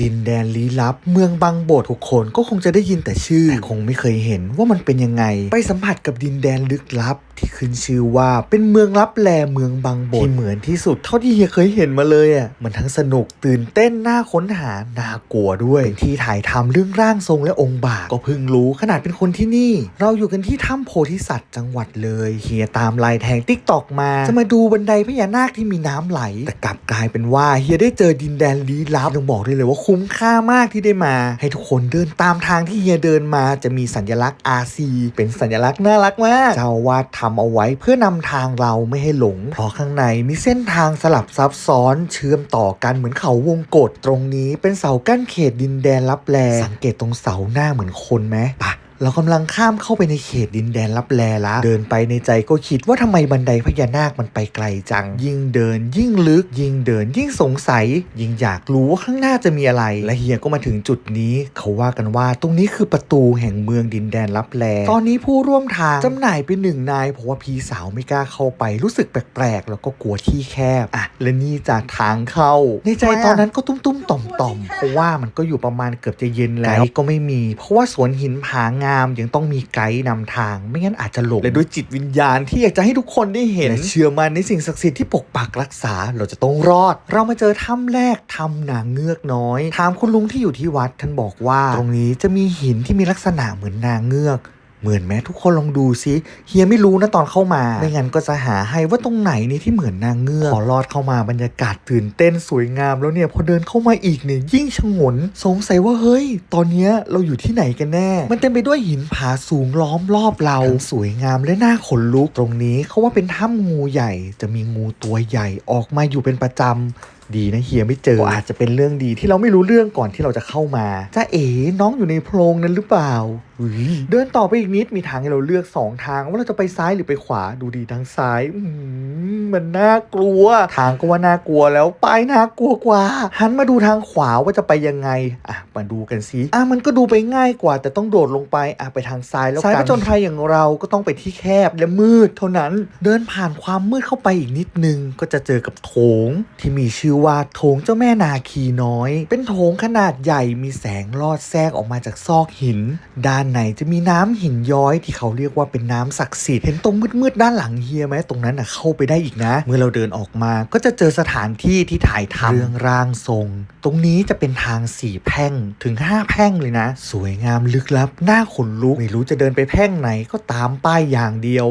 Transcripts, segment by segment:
ดินแดนลี้ลับ เมืองบางโบดทุกคนก็คงจะได้ยินแต่ชื่อ แต่คงไม่เคยเห็นว่ามันเป็นยังไง ไปสัมผัสกับดินแดนลึกลับ ที่ขึ้นชื่อว่าเป็นเมืองลับแลเมืองบางโบดที่เหมือนที่สุดเท่าที่เฮียเคยเห็นมาเลยอะมันทั้งสนุกตื่นเต้นน่าค้นหาน่ากลัวด้วยเป็นที่ถ่ายทำเรื่องร่างทรงและองค์บากก็เพิ่งรู้ขนาดเป็นคนที่นี่ เราอยู่กันที่ถ้ำโพธิสัตว์จังหวัดเลยเฮียตามลายแทงติ๊กตอกมา จะมาดูบันไดพญานาคที่มีน้ำไหล แต่กลับกลายเป็นว่าเฮียได้เจอดินแดนลี้ลับต้องบอกได้เลยว่าคุ้มค่ามากที่ได้มา ให้ทุกคนเดินตามทางที่เฮียเดินมาจะมีสัญลักษณ์ RC เป็นสัญลักษณ์น่ารักมากเจ้าวาดทำเอาไว้เพื่อนำทางเราไม่ให้หลง เพราะข้างในมีเส้นทางสลับซับซ้อนเชื่อมต่อกันเหมือนเขาวงกตตรงนี้เป็นเสากั้นเขตดินแดนลับแลสังเกตตรงเสาหน้าเหมือนคนไหมปะ เรากำลังข้ามเข้าไปในเขตดินแดนลับแลละ เดินไปในใจก็คิดว่าทำไมบันไดพญานาคมันไปไกลจัง ยิ่งเดิน ยิ่งลึก ยิ่งเดิน ยิ่งสงสัย ยิ่งอยากรู้ว่าข้างหน้าจะมีอะไร และเฮียก็มาถึงจุดนี้ เขาว่ากันว่าตรงนี้คือประตูแห่งเมืองดินแดนลับแล ตอนนี้ผู้ร่วมทางจำหน่ายไปหนึ่งนายเพราะว่าพี่สาวไม่กล้าเข้าไปรู้สึกแปลกๆแล้วก็กลัวที่แคบอะและนี่จากทางเข้า ในใจตอนนั้นก็ตุ้มๆต่อมๆเพราะว่ามันก็อยู่ประมาณเกือบจะเย็นแล้วก็ไม่มี เพราะว่าสวนหินผางามยังต้องมีไกด์นำทาง ไม่งั้นอาจจะหลงและด้วยจิตวิญญาณที่อยากจะให้ทุกคนได้เห็นและเชื่อมั่นในสิ่งศักดิ์สิทธิ์ที่ปกปักรักษาเราจะต้องรอด เรามาเจอถ้ำแรกถ้ำนางเงือกน้อยถามคุณลุงที่อยู่ที่วัดท่านบอกว่า ตรงนี้จะมีหินที่มีลักษณะเหมือนนางเงือก เหมือนไหมทุกคนลองดูซิเฮียไม่รู้นะตอนเข้ามา ไม่งั้นก็จะหาให้ว่าตรงไหนนี่ที่เหมือนนางเงือกพอลอดเข้ามาบรรยากาศตื่นเต้นสวยงามแล้วเนี่ยพอเดินเข้ามาอีกเนี่ยยิ่งชงน สงสัยว่าเฮ้ย ตอนเนี้ยเราอยู่ที่ไหนกันแน่ มันเต็มไปด้วยหินผาสูงล้อมรอบเรา สวยงามและน่าขนลุกตรงนี้เขาว่าเป็นถ้ำงูใหญ่ จะมีงูตัวใหญ่ออกมาอยู่เป็นประจำ ดีนะเฮียไม่เจอก็อาจจะเป็นเรื่องดีที่เราไม่รู้เรื่องก่อนที่เราจะเข้ามาจ้าเอ๋น้องอยู่ในโพรงนั้นหรือเปล่าอุ๊ยเดินต่อไปอีกนิดมีทางให้เราเลือกสองทาง ว่าเราจะไปซ้ายหรือไปขวาดูดีทางซ้ายอืมมันน่ากลัว ทางก็ว่าน่ากลัวแล้วไปายน่ากลัวกว่าหันมาดูทางขวาว่าจะไปยังไงอะมาดูกันสิอะมันก็ดูไปง่ายกว่า แต่ต้องโดดลงไปอะไปทางซ้ายแล้วกันสายผจญภัยอย่างเราก็ต้องไปที่แคบและมืด เท่านั้นเดินผ่านความมืดเข้าไปอีกนิดนึงก็จะเจอกับโถงที่มีชื่อว่าโถงเจ้าแม่นาคีน้อย เป็นโถงขนาดใหญ่มีแสงลอดแทรกออกมาจากซอกหิน ด้านในจะมีน้ำหินย้อยที่เขาเรียกว่าเป็นน้ำศักดิ์สิทธิ์เห็นตรงมืดๆด้านหลังเฮียไหมตรงนั้นน่ะเข้าไปได้อีกนะ เมื่อเราเดินออกมาก็จะเจอสถานที่ที่ถ่ายทำเรื่องร่างทรง ตรงนี้จะเป็นทางสี่แพ่งถึงห้าแพ่งเลยนะ สวยงามลึกลับน่าขนลุกไม่รู้จะเดินไปแพ่งไหนก็ตามป้ายอย่างเดียว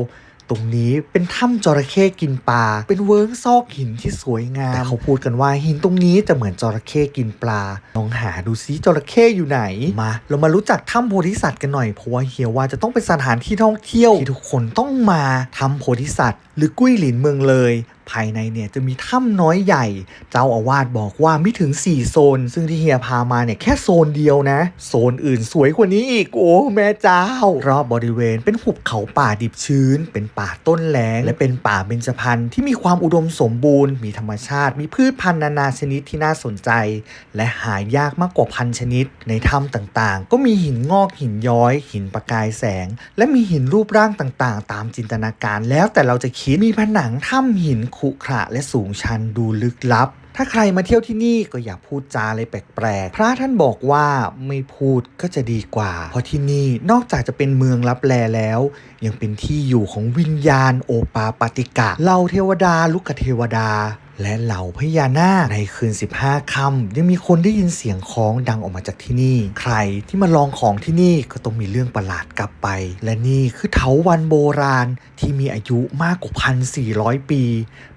ตรงนี้เป็นถ้ำจระเข้กินปลา เป็นเวิร์งซอกหินที่สวยงาม แต่เขาพูดกันว่าหินตรงนี้จะเหมือนจระเข้กินปลา ลองหาดูซิจระเข้อยู่ไหน มา เรามารู้จักถ้ำโพธิสัตว์กันหน่อย เพราะว่าเฮียว่าจะต้องเป็นสถานที่ท่องเที่ยวที่ทุกคนต้องมา ถ้ำโพธิสัตว์ หรือกุ้ยหลินเมืองเลย ภายในเนี่ยจะมีถ้ำน้อยใหญ่ เจ้าอาวาสบอกว่าไม่ถึง 4 โซน ซึ่งที่เฮียพามาเนี่ยแค่โซนเดียวนะ โซนอื่นสวยกว่านี้อีก โอ้แม่เจ้า รอบบริเวณเป็นหุบเขาป่าดิบชื้น เป็นป่าต้นแล้ง และเป็นป่าเบญจพรรณที่มีความอุดมสมบูรณ์ มีธรรมชาติ มีพืชพันธุ์นานาชนิดที่น่าสนใจ และหายากมากกว่าพันชนิด ในถ้ำต่างๆ ก็มีหินงอกหินย้อย หินประกายแสง และมีหินรูปร่างต่างๆ ตามจินตนาการ แล้วแต่เราจะคิดมีผนังถ้ำหินขรุขระและสูงชันดูลึกลับ ถ้าใครมาเที่ยวที่นี่ก็อย่าพูดจาอะไรแปลกๆ พระท่านบอกว่าไม่พูดก็จะดีกว่า เพราะที่นี่นอกจากจะเป็นเมืองลับแลแล้ว ยังเป็นที่อยู่ของวิญญาณโอปาปาติกะเหล่าเทวดาลุกเทวดา และเหล่าพญานาคในคืน 15ค่ำยังมีคนได้ยินเสียงคล้องดังออกมาจากที่นี่ ใครที่มาลองของที่นี่ก็ต้องมีเรื่องประหลาดกลับไป และนี่คือเถาวันโบราณที่มีอายุมากกว่าพันสี่ร้อยปี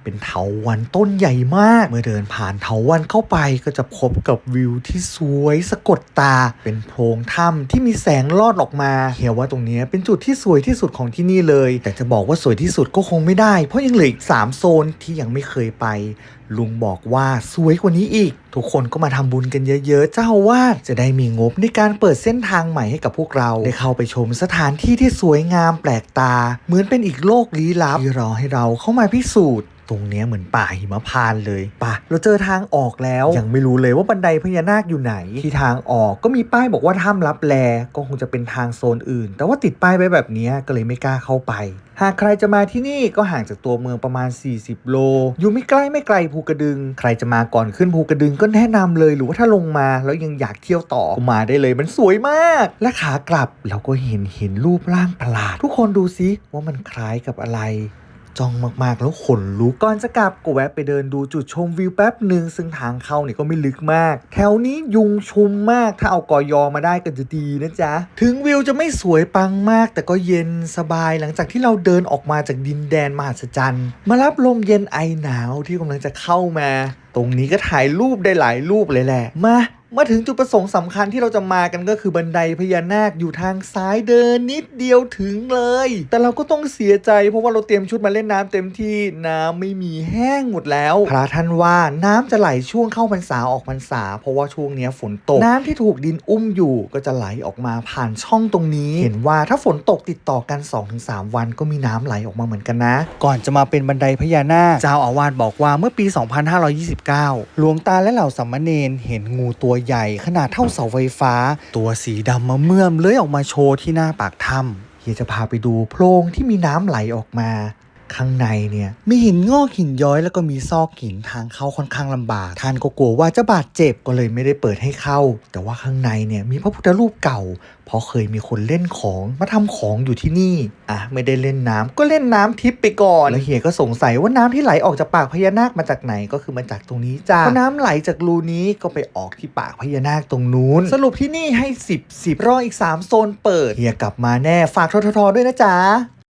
เป็นเถาวันต้นใหญ่มาก เมื่อเดินผ่านเถาวันเข้าไปก็จะพบกับวิวที่สวยสะกดตา เป็นโพรงถ้ำที่มีแสงลอดออกมาเฮียว่าตรงนี้เป็นจุดที่สวยที่สุดของที่นี่เลย แต่จะบอกว่าสวยที่สุดก็คงไม่ได้ เพราะยังเหลืออีกสามโซนที่ยังไม่เคยไปลุงบอกว่าสวยกว่านี้อีก ทุกคนก็มาทำบุญกันเยอะ ๆ เจ้าอาวาดจะได้มีงบในการเปิดเส้นทางใหม่ให้กับพวกเรา ได้เข้าไปชมสถานที่ที่สวยงามแปลกตา เหมือนเป็นอีกโลกลี้ลับที่รอให้เราเข้ามาพิสูจน์ ตรงเนี้ยเหมือนป่าหิมพานต์เลยป่ะเราเจอทางออกแล้ว ยังไม่รู้เลยว่าบันไดพญานาคอยู่ไหน ที่ทางออกก็มีป้ายบอกว่าถ้ำรับแลก็คงจะเป็นทางโซนอื่น แต่ว่าติดป้ายไว้แบบนี้ก็เลยไม่กล้าเข้าไป หากใครจะมาที่นี่ก็ห่างจากตัวเมืองประมาณ 40 โล อยู่ไม่ใกล้ไม่ไกลภูกระดึง ใครจะมาก่อนขึ้นภูกระดึงก็แนะนำเลยหรือว่าถ้าลงมาแล้วยังอยากเที่ยวต่อก็มาได้เลยมันสวยมาก และขากลับเราก็เห็นเห็นรูปร่างประหลาด ทุกคนดูซิว่ามันคล้ายกับอะไร จ้องมากๆ แล้วขนลุกก่อนจะกลับก็แวะไปเดินดูจุดชมวิวแป๊บหนึ่งซึ่งทางเข้าเนี่ยก็ไม่ลึกมาก แถวนี้ยุงชุมมากถ้าเอากอยอมาได้ก็จะดีนะจ๊ะ ถึงวิวจะไม่สวยปังมาก แต่ก็เย็นสบายหลังจากที่เราเดินออกมาจากดินแดนมหัศจรรย์ มารับลมเย็นไอหนาวที่กำลังจะเข้ามา ตรงนี้ก็ถ่ายรูปได้หลายรูปเลยแหละมา มาถึงจุดประสงค์สำคัญที่เราจะมากันก็คือบันไดพญานาคอยู่ทางซ้ายเดินนิดเดียวถึงเลย แต่เราก็ต้องเสียใจเพราะว่าเราเตรียมชุดมาเล่นน้ำเต็มที่น้ำไม่มีแห้งหมดแล้ว พระท่านว่าน้ำจะไหลช่วงเข้าพรรษาออกพรรษา เพราะว่าช่วงนี้ฝนตก น้ำที่ถูกดินอุ้มอยู่ก็จะไหลออกมาผ่านช่องตรงนี้ เห็นว่าถ้าฝนตกติดต่อกัน 2-3 วันก็มีน้ำไหลออกมาเหมือนกันนะ ก่อนจะมาเป็นบันไดพญานาคเจ้าอาวาสบอกว่าเมื่อปี 2529 หลวงตาและเหล่าสามมเณรเห็นงูตัวใหญ่ขนาดเท่าเสาไฟฟ้า ตัวสีดำมาเมื่อมเลื้อยออกมาโชว์ที่หน้าปากถ้ำเฮียจะพาไปดูโพรงที่มีน้ำไหลออกมา ข้างในเนี่ยมีหินงอกหินย้อยแล้วก็มีซอกหินทางเข้าค่อนข้างลำบาก ท่านก็กลัวว่าจะบาดเจ็บก็เลยไม่ได้เปิดให้เข้า แต่ว่าข้างในเนี่ยมีพระพุทธรูปเก่า เพราะเคยมีคนเล่นของมาทำของอยู่ที่นี่อะไม่ได้เล่นน้ำก็เล่นน้ำทิพย์ไปก่อนแล้วเฮียก็สงสัยว่าน้ำที่ไหลออกจากปากพญานาคมาจากไหนก็คือมาจากตรงนี้จ้าพอน้ำไหลจากรูนี้ก็ไปออกที่ปากพญานาคตรงนู้น สรุปที่นี่ให้ 10 10รออีก 3 โซนเปิดเฮียกลับมาแน่ฝากทททด้วยนะจ๊ะ